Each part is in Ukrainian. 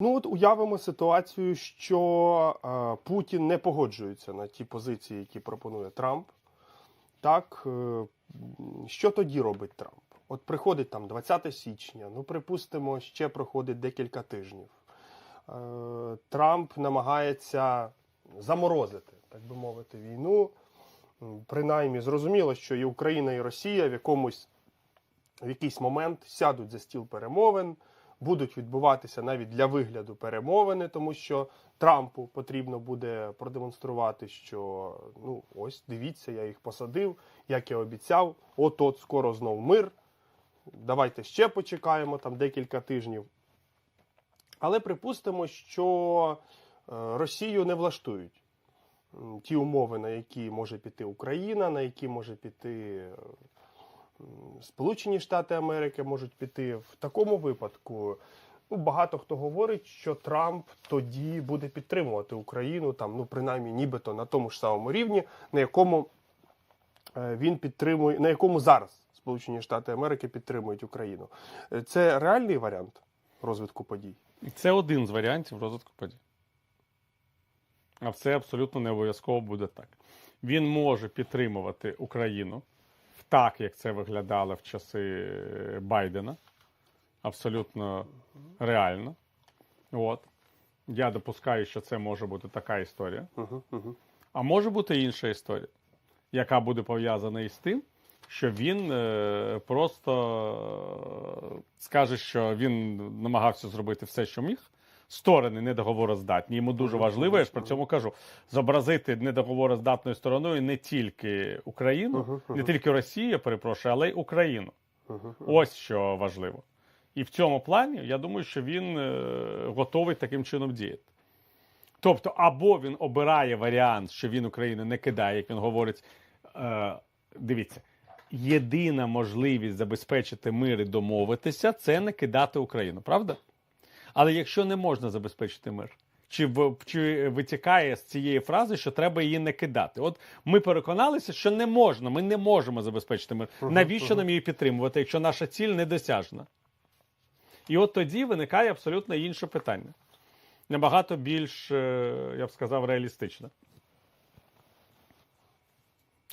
Ну от уявимо ситуацію, що е, Путін не погоджується на ті позиції, які пропонує Трамп. Так, е, що тоді робить Трамп? От приходить там 20 січня, ну припустимо, ще проходить декілька тижнів. Е, Трамп намагається заморозити, так би мовити, війну. Принаймні, зрозуміло, що і Україна, і Росія в якомусь в якийсь момент сядуть за стіл перемовин, будуть відбуватися навіть для вигляду перемовини, тому що Трампу потрібно буде продемонструвати, що ну ось дивіться, я їх посадив, як я обіцяв. От от скоро знов мир. Давайте ще почекаємо там декілька тижнів. Але припустимо, що е, Росію не влаштують ті умови, на які може піти Україна, на які може піти е, Сполучені Штати Америки можуть піти. В такому випадку ну, багато хто говорить, що Трамп тоді буде підтримувати Україну, там, ну, принаймні, нібито на тому ж самому рівні, на якому е, він підтримує, на якому зараз Сполучені Штати Америки підтримують Україну. Е, Це реальний варіант розвитку подій. Це один з варіантів розвитку подій. А все абсолютно не обов'язково буде так. Він може підтримувати Україну так, як це виглядало в часи Байдена. Абсолютно реально. От. Я допускаю, що це може бути така історія. Угу, угу. А може бути інша історія, яка буде пов'язана із тим, що він е, просто е, скаже, що він намагався зробити все, що міг. Сторони недоговороздатні. Йому дуже важливо, я ж про цьому кажу, зобразити недоговороздатною стороною не тільки Україну, не тільки Росію, я перепрошую, але й Україну. Ось що важливо. І в цьому плані я думаю, що він е, готовий таким чином діяти. Тобто, або він обирає варіант, що він Україну не кидає, як він говорить. Е, дивіться, єдина можливість забезпечити мир і домовитися це не кидати Україну, правда? Але якщо не можна забезпечити мир, чи, в- чи витікає з цієї фрази, що треба її не кидати? От ми переконалися, що не можна, ми не можемо забезпечити мир. Мгм, Навіщо мгм. нам її підтримувати, якщо наша ціль недосяжна? І от тоді виникає абсолютно інше питання. Набагато більш, е, я б сказав, реалістичне.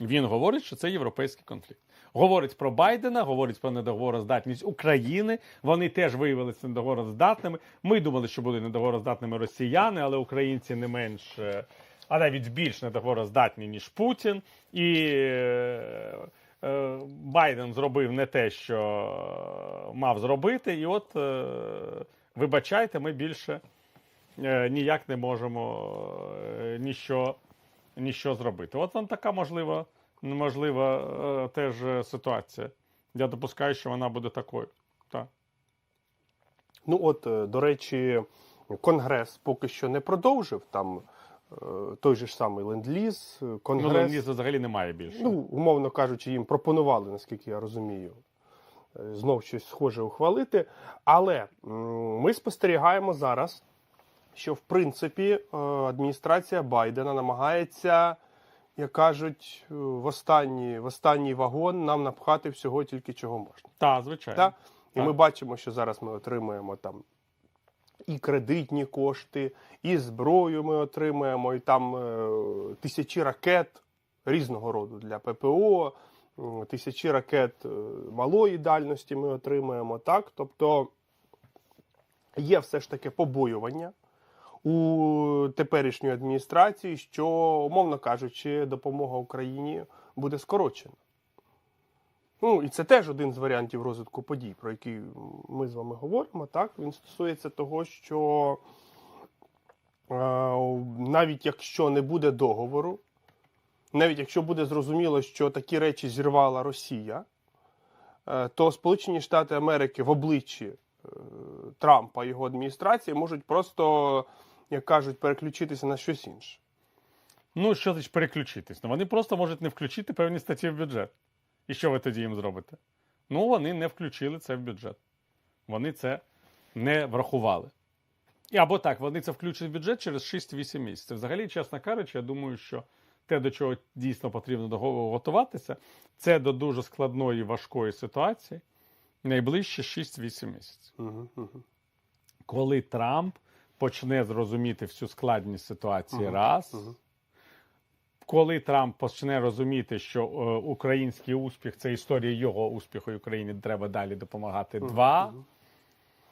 Він говорить, що це європейський конфлікт. Говорить про Байдена, говорить про недоговороздатність України. Вони теж виявилися недоговороздатними. Ми думали, що були недоговороздатними росіяни, але українці не менш, е, а навіть більш недоговороздатні, ніж Путін. І е, е, Байден зробив не те, що мав зробити. І от, е, вибачайте, ми більше е, ніяк не можемо е, ніщо, ніщо зробити. От вам така можлива, можлива е, теж е, ситуація. Я допускаю, що вона буде такою. Так. Ну от, е, до речі, Конгрес поки що не продовжив там той же ж самий ленд-ліз. Ну, Конгрес, ленд-лізу взагалі немає більше. ну, умовно кажучи, їм пропонували, наскільки я розумію, знов щось схоже ухвалити. Але ми спостерігаємо зараз, що в принципі адміністрація Байдена намагається, як кажуть, е, в останній, в останній вагон нам напхати всього тільки чого можна. Так, звичайно. Так? І Так. ми бачимо, що зараз ми отримуємо там і кредитні кошти, і зброю ми отримуємо, і там е, тисячі ракет різного роду для ППО, тисячі ракет е, малої дальності ми отримуємо. Так? Тобто є все ж таки побоювання у теперішньої адміністрації, що, умовно кажучи, допомога Україні буде скорочена. Ну, і це теж один з варіантів розвитку подій, про які ми з вами говоримо. Так, він стосується того, що е, навіть якщо не буде договору, навіть якщо буде зрозуміло, що такі речі зірвала Росія, е, то Сполучені Штати Америки в обличчі е, Трампа і його адміністрації можуть просто, як кажуть, переключитися на щось інше. Ну, що значить переключитись? Ну, вони просто можуть не включити певні статті в бюджет. І що ви тоді їм зробите? Ну, вони не включили це в бюджет. Вони це не врахували. І або так, вони це включать в бюджет через 6-8 місяців. Взагалі, чесно кажучи, я думаю, що те, до чого дійсно потрібно готуватися, це до дуже складної важкої ситуації найближче 6-8 місяців. Угу, угу. Коли Трамп почне зрозуміти всю складність ситуації, Мгм. раз. Мгм. Коли Трамп почне розуміти, що е, український успіх це історія його успіху, і Україні треба далі допомагати. Два.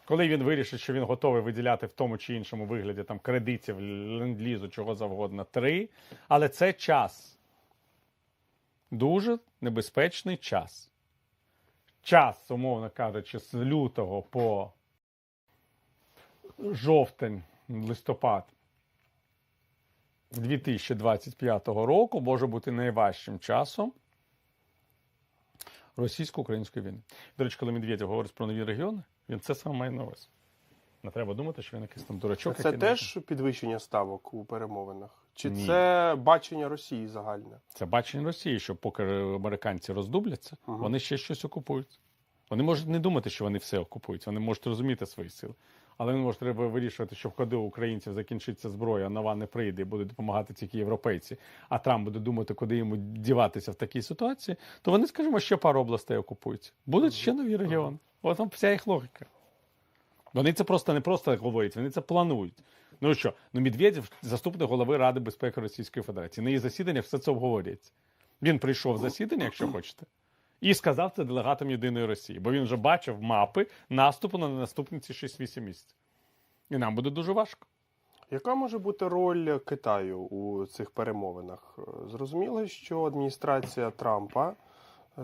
Коли він вирішить, що він готовий виділяти в тому чи іншому вигляді там кредитів, ленд-лізу, чого завгодно, три. Але це час. Дуже небезпечний час. Час, умовно кажучи, з лютого по жовтень, листопад 2025 року може бути найважчим часом російсько-української війни. До речі, коли Медведєв говорить про нові регіони, він це саме має на увазі. Не треба думати, що він якийсь там дурачок. Це який не- теж підвищення ставок у перемовинах? Чи Ні. це бачення Росії загальне? Це бачення Росії, що поки американці роздубляться, Ага. вони ще щось окупують. Вони можуть не думати, що вони все окупують, вони можуть розуміти свої сили. Але вони можуть треба вирішувати, що в ходу українців закінчиться зброя, нова не прийде, і будуть допомагати тільки європейці, а Трамп буде думати, куди йому діватися в такій ситуації, то вони, скажімо, ще пару областей окупують. Будуть ще нові регіони. От там вся їх логіка. Вони це просто не просто говорять, вони це планують. Ну що? Ну Медведєв, заступник голови Ради безпеки Російської Федерації. На її засіданнях все це обговорюється. Він прийшов в засідання, якщо хочете, і сказав це делегатам Єдиної Росії, бо він вже бачив мапи наступу на наступні ці 6-8 місяців. І нам буде дуже важко. Яка може бути роль Китаю у цих перемовинах? Зрозуміло, що адміністрація Трампа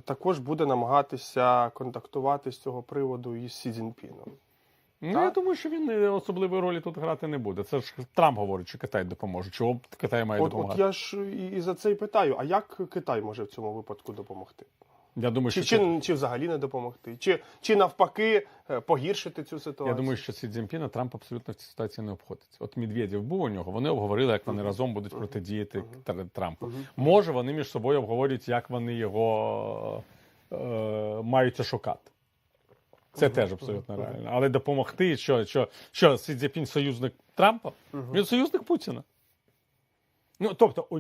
також буде намагатися контактувати з цього приводу із Сі Цзіньпіном. Ну, Так. я думаю, що він е, особливої ролі тут грати не буде. Це ж Трамп говорить, що Китай допоможе. Чого Китай має От, от я ж і, і за це і питаю: а як Китай може в цьому випадку допомогти? Я думаю, Чи, що це- чи, чи взагалі не допомогти? Чи, чи навпаки е, погіршити цю ситуацію? Я думаю, що Сі Цзіньпіна Трамп абсолютно в цій ситуації не обходиться. От Медведєв був у нього, вони обговорили, як вони разом будуть протидіяти Трампу. Може, вони між собою обговорюють, як вони його е, мають шукати. Це теж абсолютно реально. Але допомогти, що, що, що Сі Цзіньпін союзник Трампа, він союзник Путіна. Ну, тобто, у,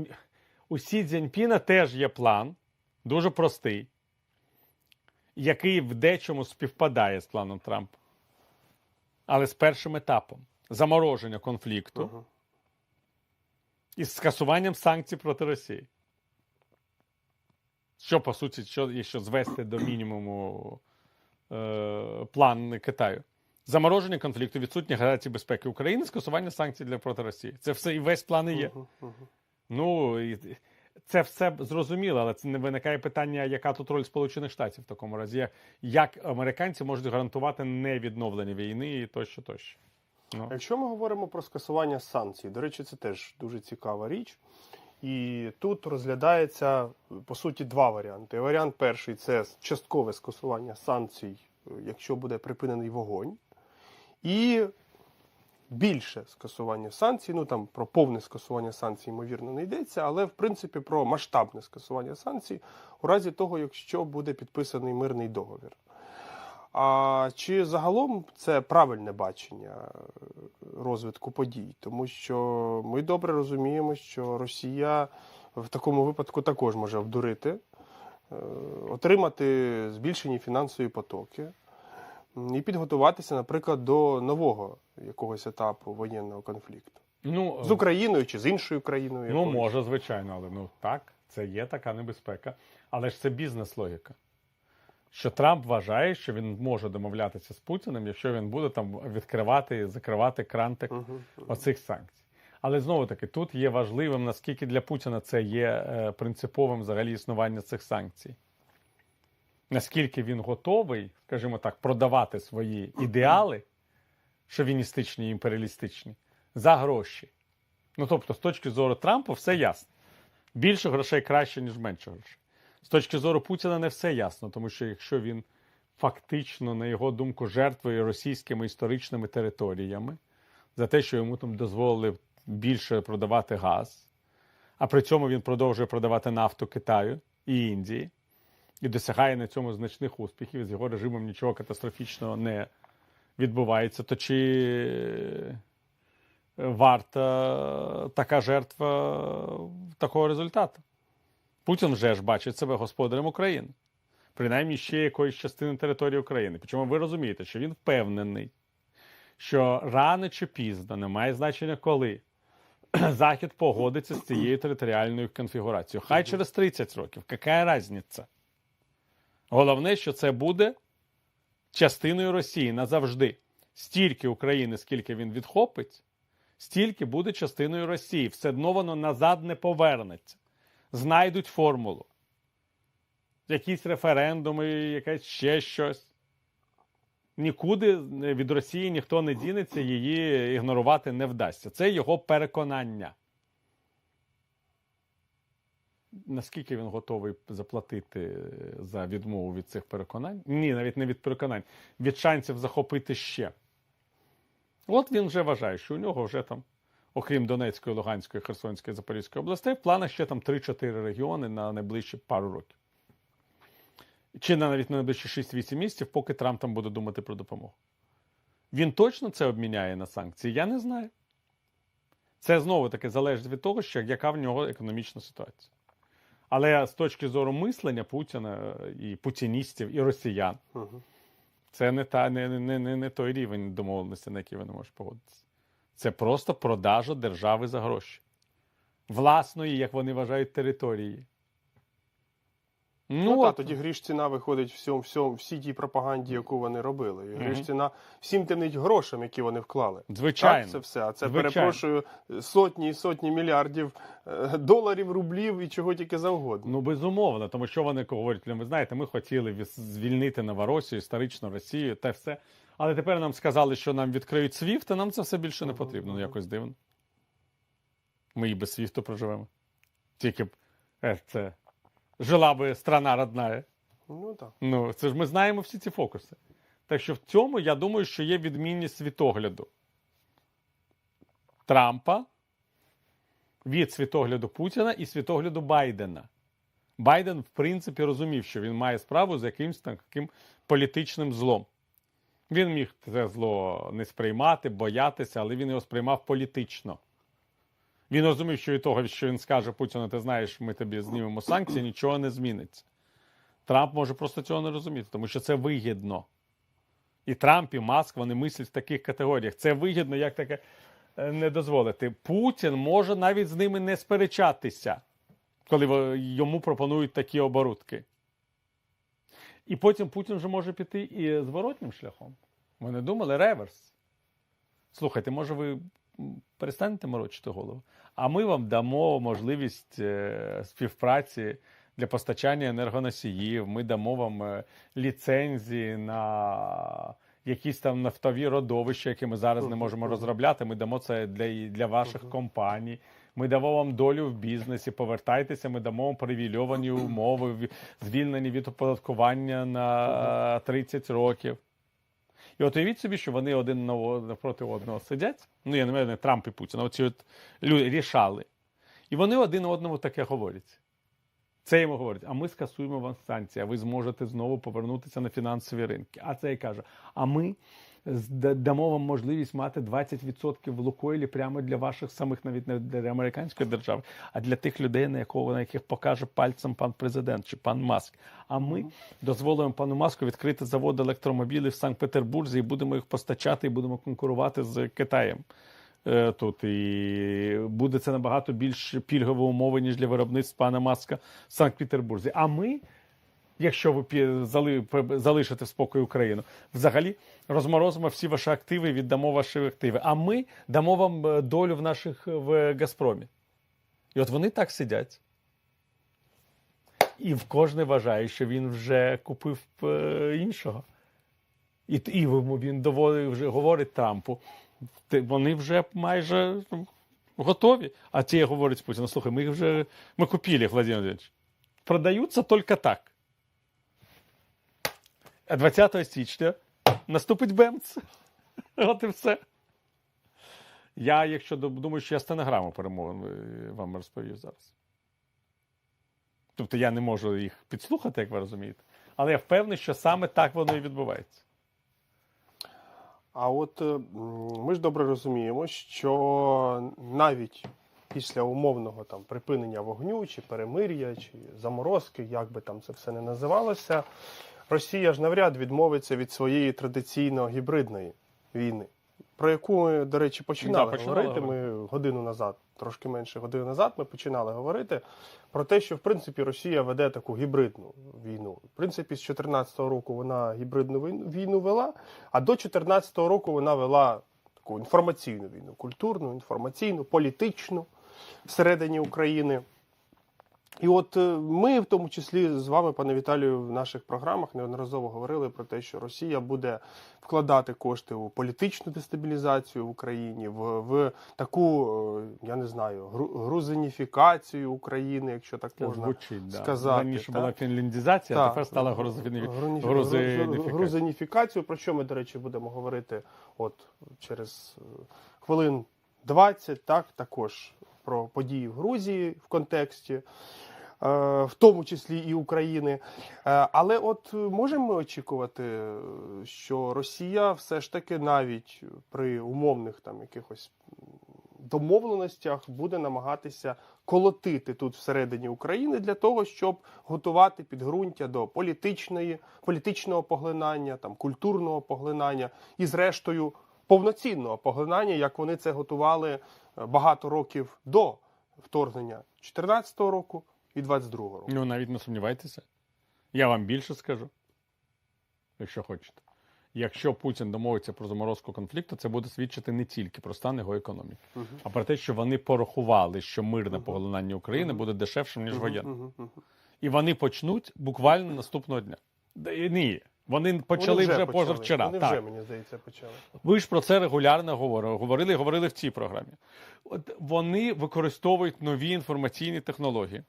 у Сі Цзіньпіна теж є план, дуже простий, який в дечому співпадає з планом Трампа. Але з першим етапом замороження конфлікту Мгм. із скасуванням санкцій проти Росії. Що, по суті, що, якщо звести до мінімуму е, план Китаю. Замороження конфлікту, відсутні гарантії безпеки України, скасування санкцій для проти Росії. Це все і весь план і є. Мгм, мгм. Ну і це все зрозуміло, але це не виникає питання, яка тут роль Сполучених Штатів в такому разі. Як- американці можуть гарантувати невідновлення війни і тощо, тощо. Ну. Якщо ми говоримо про скасування санкцій, до речі, це теж дуже цікава річ. І тут розглядається по суті два варіанти. Варіант перший це часткове скасування санкцій, якщо буде припинений вогонь, і більше скасування санкцій. Ну там про повне скасування санкцій, ймовірно, не йдеться, але в принципі про масштабне скасування санкцій у разі того, якщо буде підписаний мирний договір. А чи загалом це правильне бачення е, розвитку подій? Тому що ми добре розуміємо, що Росія в такому випадку також може обдурити, е, отримати збільшені фінансові потоки і підготуватися, наприклад, до нового якогось етапу воєнного конфлікту Ну, з Україною чи з іншою країною. Ну, якоюсь. може, звичайно, але ну так, це є така небезпека. Але ж це бізнес-логіка. Що Трамп вважає, що він може домовлятися з Путіним, якщо він буде там відкривати і закривати крантик Мгм. оцих санкцій. Але знову таки, тут є важливим, наскільки для Путіна це є е, принциповим взагалі існування цих санкцій. Наскільки він готовий, скажімо так, продавати свої ідеали, шовіністичні і імперіалістичні, за гроші. Ну тобто, з точки зору Трампа, все ясно. Більше грошей краще, ніж менше грошей. З точки зору Путіна не все ясно, тому що якщо він фактично, на його думку, жертвує російськими історичними територіями за те, що йому там дозволили більше продавати газ, а при цьому він продовжує продавати нафту Китаю і Індії і досягає на цьому значних успіхів. З його режимом нічого катастрофічного не відбувається, то чи варта така жертва такого результату? Путін вже ж бачить себе господарем України, принаймні ще якоїсь частини території України. Причому ви розумієте, що він впевнений, що рано чи пізно, немає значення коли, Захід погодиться з цією територіальною конфігурацією. Хай через 30 років, яка різниця? Головне, що це буде частиною Росії назавжди. Стільки України, скільки він відхопить, стільки буде частиною Росії. Все одно воно назад не повернеться. Знайдуть формулу. Якісь референдуми, якесь ще щось. Нікуди від Росії ніхто не дінеться, її ігнорувати не вдасться. Це його переконання. Наскільки він готовий заплатити за відмову від цих переконань? Ні, навіть не від переконань, від шансів захопити ще. От він вже вважає, що у нього вже там, окрім Донецької, Луганської, Херсонської, Запорізької областей, в планах ще там 3-4 регіони на найближчі пару років. Чи на навіть на найближчі 6-8 місяців, поки Трамп там буде думати про допомогу. Він точно це обміняє на санкції? Я не знаю. Це знову таки залежить від того, що яка в нього економічна ситуація. Але з точки зору мислення Путіна і путіністів, і росіян, Угу. це не, та, не, не, не, не той рівень домовленості, на який вони можуть погодитися. Це просто продажа держави за гроші. Власної, як вони вважають, території. Ну, от. так, тоді гріш ціна виходить всьому, всьому, всій тій пропаганді, яку вони робили. І гріш ціна всім тим грошам, які вони вклали. Звичайно. Так, це все. А це Звичайно. перепрошую сотні і сотні мільярдів е, доларів, рублів і чого тільки завгодно. Ну, безумовно, тому що вони говорять, «Ну, ви знаєте, ми хотіли звільнити Новоросію, історичну Росію та все. Але тепер нам сказали, що нам відкриють СВІФТ, а нам це все більше не потрібно. Ну, якось дивно. Ми і без СВІФТу проживемо. Тільки б е, це жила би страна родная. Ну так. Ну, це ж ми знаємо всі ці фокуси. Так що в цьому я думаю, що є відмінність світогляду Трампа від світогляду Путіна і світогляду Байдена. Байден, в принципі, розумів, що він має справу з якимось таким політичним злом. Він міг це зло не сприймати, боятися, але він його сприймав політично. Він розумів, що від того, що він скаже Путіну, ти знаєш, ми тобі знімемо санкції, нічого не зміниться. Трамп може просто цього не розуміти, тому що це вигідно. І Трамп, і Маск вони мислять в таких категоріях. Це вигідно, як таке е, не дозволити. Путін може навіть з ними не сперечатися, коли йому пропонують такі оборудки. І потім Путін вже може піти і зворотнім шляхом. Не думали реверс. Слухайте, може, ви перестанете морочити голову? А ми вам дамо можливість е, співпраці для постачання енергоносіїв. Ми дамо вам е, ліцензії на якісь там нафтові родовища, які ми зараз не можемо розробляти. Ми дамо це для, для ваших компаній. Ми дамо вам долю в бізнесі. Повертайтеся, ми дамо вам привільовані умови, звільнені від оподаткування на е, 30 років. І от уявіть собі, що вони один на- навпроти одного сидять. Ну, я не маю Трамп і Путін, оці от люди рішали. І вони один одному таке говорять. Це йому говорять, а ми скасуємо вам санкції, а ви зможете знову повернутися на фінансові ринки. А цей каже: а ми дамо вам можливість мати 20% в Лукойлі прямо для ваших самих, навіть не для американської держави, а для тих людей, на якого на яких покаже пальцем пан президент чи пан Маск. А ми дозволимо пану Маску відкрити завод електромобілів в Санкт-Петербурзі і будемо їх постачати, і будемо конкурувати з Китаєм. е, Тут і буде це набагато більш пільгові умови, ніж для виробництв пана Маска в Санкт-Петербурзі. А ми, якщо ви залишите в спокій Україну, взагалі розморозимо всі ваші активи, віддамо ваші активи. А ми дамо вам е, долю в наших е, в Газпромі. І от вони так сидять. І в кожний вважає, що він вже купив е, іншого. І, і він доволі вже говорить Трампу. Вони вже майже ну, готові. А ті говорять Путіну, слухай, ми їх вже ми купили, Владимир Владимирович. Продаються тільки так. А 20 січня наступить Бемц. От і все. Я, якщо думаю, що я стенограму перемовин е, вам розповів зараз. Тобто я не можу їх підслухати, як ви розумієте. Але я впевнений, що саме так воно і відбувається. А от е, ми ж добре розуміємо, що навіть після умовного там припинення вогню, чи перемир'я, чи заморозки, як би там це все не називалося, Росія ж навряд відмовиться від своєї традиційно гібридної війни. про яку ми, до речі, починали, Да, починали говорити. Ми годину назад, трошки менше години назад, ми починали говорити про те, що в принципі Росія веде таку гібридну війну. В принципі, з 2014 року вона гібридну війну- війну вела, а до 2014 року вона вела таку інформаційну війну, культурну, інформаційну, політичну всередині України. І от е, ми, в тому числі з вами, пане Віталію, в наших програмах неодноразово говорили про те, що Росія буде вкладати кошти у політичну дестабілізацію в Україні, в, в таку, е, я не знаю, гру- грузиніфікацію України, якщо так можна звучить, да. сказати. Раніше так? була фінляндізація, а тепер стала грузиніфікація. грузиніфікацію, про що ми, до речі, будемо говорити от через е, хвилин 20, так, також про події в Грузії в контексті, е, в тому числі і України. Е, Але от можемо ми очікувати, е, що Росія все ж таки навіть при умовних там якихось домовленостях буде намагатися колотити тут всередині України для того, щоб готувати підґрунтя до політичної, політичного поглинання, там культурного поглинання і, зрештою, повноцінного поглинання, як вони це готували е, багато років до вторгнення 2014 року і 2022 року. Ну, навіть не сумнівайтеся. Я вам більше скажу, якщо хочете. Якщо Путін домовиться про заморозку конфлікту, це буде свідчити не тільки про стан його економіки, Мгм. а про те, що вони порахували, що мирне Мгм. поглинання України Мгм. буде дешевшим, ніж воєнне. Мгм, мгм. І вони почнуть буквально наступного дня. Ні, вони почали Вони вже, позавчора. Вони так. вже, мені здається, почали. Ви ж про це регулярно говорили, говорили, говорили в цій програмі. От вони використовують нові інформаційні технології.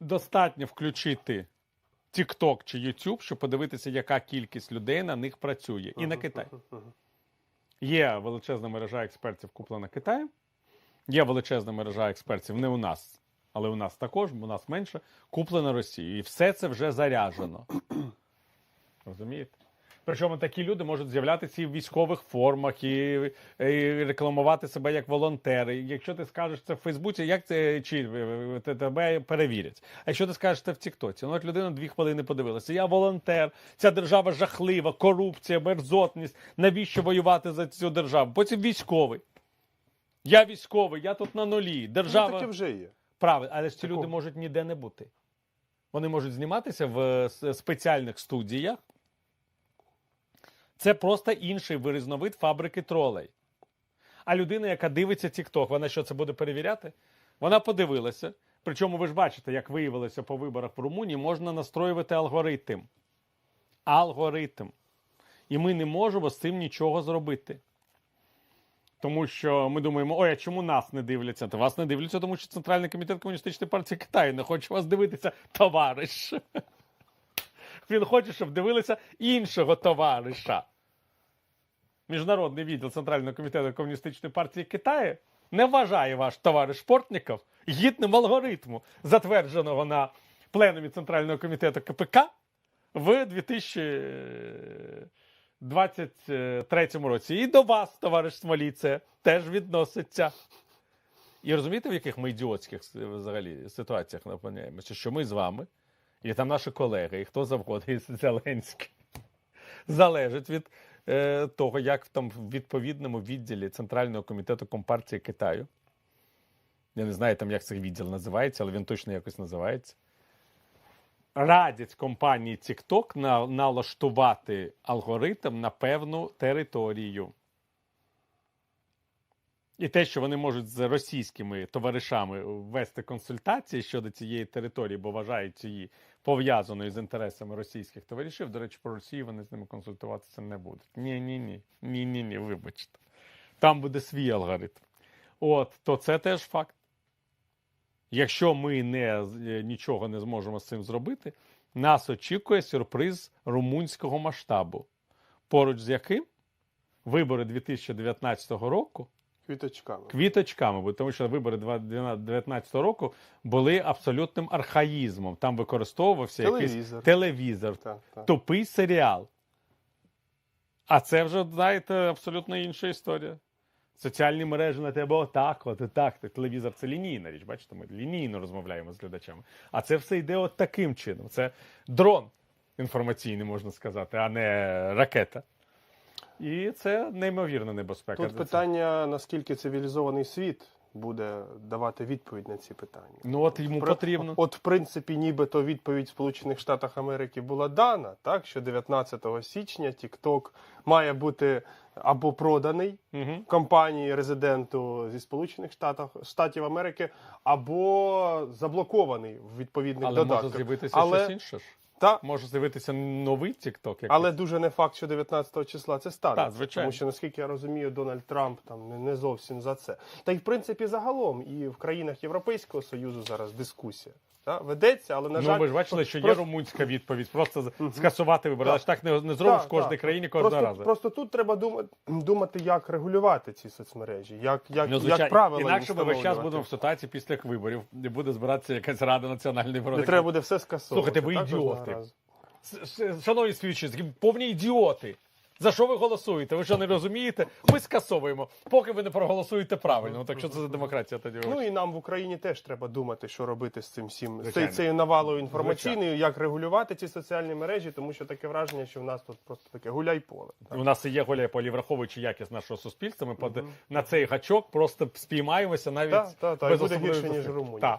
Достатньо включити TikTok чи YouTube, щоб подивитися, яка кількість людей на них працює. І на Китай. Є величезна мережа експертів, куплена Китаєм. Є величезна мережа експертів не у нас, але у нас також, у нас менше, куплена Росією. І все це вже заряджено. Розумієте? Причому такі люди можуть з'являтися і в військових формах, і, і рекламувати себе як волонтери. Якщо ти скажеш це в Фейсбуці, як це чи е, тебе перевірять? А якщо ти скажеш це в Тіктоці, ну от людина дві хвилини подивилася. Я волонтер, ця держава жахлива, корупція, мерзотність. Навіщо воювати за цю державу? Потім військовий. Я військовий, я тут на нулі. Ну, Держава таке вже є. правильно, але ж ці Такого. люди можуть ніде не бути. Вони можуть зніматися в е, спеціальних студіях. Це просто інший вирізновид фабрики тролей. А людина, яка дивиться TikTok, вона що це буде перевіряти? Вона подивилася. Причому ви ж бачите, як виявилося по виборах в Румунії, можна настроювати алгоритм. Алгоритм. І ми не можемо з цим нічого зробити. Тому що ми думаємо, ой, а чому нас не дивляться? Та вас не дивляться, тому що Центральний комітет Комуністичної партії Китаю не хоче вас дивитися, товариш. Він хоче, щоб дивилися іншого товариша. Міжнародний відділ Центрального комітету Комуністичної партії Китаю не вважає ваш товариш Портніков гідним алгоритму, затвердженого на пленумі Центрального комітету КПК в 2023 році. І до вас, товариш Смоліце, теж відноситься. І розумієте, в яких ми ідіотських взагалі ситуаціях опиняємося, що ми з вами, і там наші колеги, і хто завгодно, і Зеленський, залежить від е, того, як там в відповідному відділі Центрального комітету Компартії Китаю. Я не знаю, там, як цей відділ називається, але він точно якось називається. Радять компанії TikTok на, налаштувати алгоритм на певну територію. І те, що вони можуть з російськими товаришами вести консультації щодо цієї території, бо вважають її пов'язаною з інтересами російських товаришів. До речі, про Росію вони з ними консультуватися не будуть. Ні, ні, ні. Ні, ні, ні, вибачте. Там буде свій алгоритм. От, то це теж факт. Якщо ми не, е, нічого не зможемо з цим зробити, нас очікує сюрприз румунського масштабу, поруч з яким вибори 2019 року Квіточками. квіточками, бо тому що вибори 2019 року були абсолютним архаїзмом. Там використовувався якийсь Телевізор. телевізор, Так, так. тупий серіал. А це вже, знаєте, абсолютно інша історія. Соціальні мережі на тебе отак, от. Так, Телевізор це лінійна річ, бачите, ми лінійно розмовляємо з глядачами. А це все йде от таким чином. Це дрон інформаційний, можна сказати, а не ракета. І це неймовірна небезпека. Тут питання, наскільки цивілізований світ буде давати відповідь на ці питання. Ну от йому Про- потрібно. От, в принципі, нібито відповідь в Сполучених Штатах Америки була дана, так що 19 січня TikTok має бути або проданий Угу. компанії резиденту зі Сполучених Штатів, Штатів Америки, або заблокований в відповідних Але може з'явитися Але- щось інше ж. Та, Може з'явитися новий TikTok. якийсь. але дуже не факт, що 19 числа це станеться. Так, звичайно. Тому що, наскільки я розумію, Дональд Трамп там не зовсім за це. Та й в принципі загалом і в країнах Європейського Союзу зараз дискусія. Та, ведеться, але на Ну, жаль, ви ж бачили, що є румунська відповідь. Просто з- скасувати вибори. Але ж так не, не зробиш в кожній країні кожного просто, разу. Просто тут треба думати, думати, як регулювати ці соцмережі, як, як, Ну, як правила інакше ми весь час будемо в ситуації після виборів, де буде збиратися якась рада національної Не треба буде все скасовувати. Слухайте, ви так, ідіоти. Шановні співвітчизники, повні ідіоти. За що ви голосуєте? Ви що не розумієте? Ми скасовуємо, поки ви не проголосуєте правильно. Ну, Так що це за демократія тоді? Ну і нам в Україні теж треба думати, що робити з цим всім з цією- навалою інформаційною, як регулювати ці соціальні мережі, тому що таке враження, що в нас тут просто таке гуляй поле. так. У нас і є голя полі, враховуючи якість нашого суспільства. Ми под- на цей гачок просто спіймаємося навіть Та, та, та, без буде гірше, ніж. Румунія.